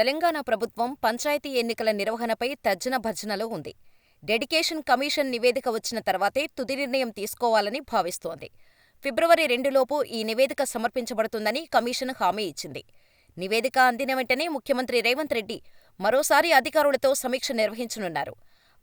తెలంగాణ ప్రభుత్వం పంచాయతీ ఎన్నికల నిర్వహణపై తర్జన భర్జనలో ఉంది. డెడికేషన్ కమిషన్ నివేదిక వచ్చిన తర్వాతే తుది నిర్ణయం తీసుకోవాలని భావిస్తోంది. ఫిబ్రవరి రెండులోపు ఈ నివేదిక సమర్పించబడుతుందని కమిషన్ హామీ ఇచ్చింది. నివేదిక అందిన వెంటనే ముఖ్యమంత్రి రేవంత్ రెడ్డి మరోసారి అధికారులతో సమీక్ష నిర్వహించనున్నారు.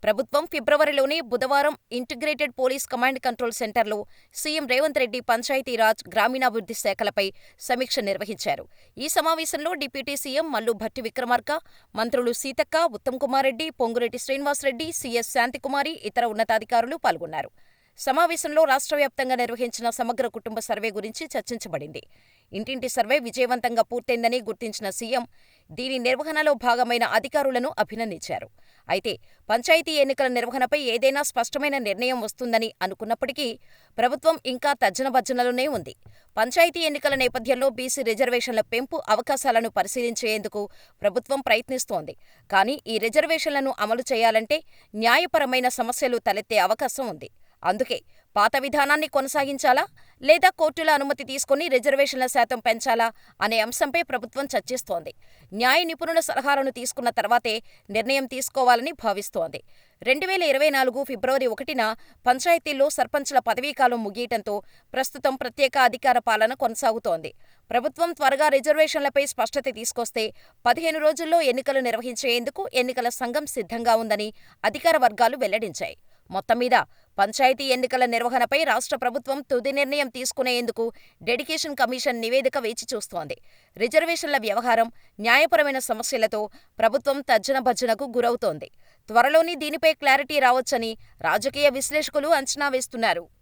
ప్రభుత్వం ఫిబ్రవరిలోనే బుధవారం ఇంటిగ్రేటెడ్ పోలీస్ కమాండ్ కంట్రోల్ సెంటర్లో సీఎం రేవంత్ రెడ్డి పంచాయతీరాజ్, గ్రామీణాభివృద్ధి శాఖలపై సమీక్ష నిర్వహించారు. ఈ సమావేశంలో డిప్యూటీ సీఎం మల్లు భట్టి విక్రమార్క, మంత్రులు సీతక్క, ఉత్తమ్ కుమార్ రెడ్డి, పొంగులేటి శ్రీనివాసరెడ్డి, సీఎస్ శాంతికుమారి, ఇతర ఉన్నతాధికారులు పాల్గొన్నారు. సమావేశంలో రాష్ట్ర వ్యాప్తంగా నిర్వహించిన సమగ్ర కుటుంబ సర్వే గురించి చర్చించబడింది. ఇంటింటి సర్వే విజయవంతంగా పూర్తయిందని గుర్తించిన సీఎం దీని నిర్వహణలో భాగమైన అధికారులను అభినందించారు. అయితే పంచాయతీ ఎన్నికల నిర్వహణపై ఏదైనా స్పష్టమైన నిర్ణయం వస్తుందని అనుకున్నప్పటికీ ప్రభుత్వం ఇంకా తర్జనభర్జనలోనే ఉంది. పంచాయతీ ఎన్నికల నేపథ్యంలో బీసీ రిజర్వేషన్ల పెంపు అవకాశాలను పరిశీలించేందుకు ప్రభుత్వం ప్రయత్నిస్తోంది. కానీ ఈ రిజర్వేషన్లను అమలు చేయాలంటే న్యాయపరమైన సమస్యలు తలెత్తే అవకాశం ఉంది. అందుకే పాత విధానాన్ని కొనసాగించాలా లేదా కోర్టుల అనుమతి తీసుకుని రిజర్వేషన్ల శాతం పెంచాలా అనే అంశంపై ప్రభుత్వం చర్చిస్తోంది. న్యాయ నిపుణుల సలహాలను తీసుకున్న తర్వాతే నిర్ణయం తీసుకోవాలని భావిస్తోంది. రెండువేల ఇరవై నాలుగు ఫిబ్రవరి ఒకటిన పంచాయతీల్లో సర్పంచ్ల పదవీకాలం ముగియటంతో ప్రస్తుతం ప్రత్యేక అధికార పాలన కొనసాగుతోంది. ప్రభుత్వం త్వరగా రిజర్వేషన్లపై స్పష్టత తీసుకొస్తే పదిహేను రోజుల్లో ఎన్నికలు నిర్వహించేందుకు ఎన్నికల సంఘం సిద్ధంగా ఉందని అధికార వర్గాలు వెల్లడించాయి. మొత్తం మీద పంచాయతీ ఎన్నికల నిర్వహణపై రాష్ట్ర ప్రభుత్వం తుది నిర్ణయం తీసుకునేందుకు డెడికేషన్ కమిషన్ నివేదిక వేచి చూస్తోంది రిజర్వేషన్ల వ్యవహారం, న్యాయపరమైన సమస్యలతో ప్రభుత్వం తర్జనభర్జనకు గురవుతోంది. త్వరలోనే దీనిపై క్లారిటీ రావొచ్చని రాజకీయ విశ్లేషకులు అంచనా వేస్తున్నారు.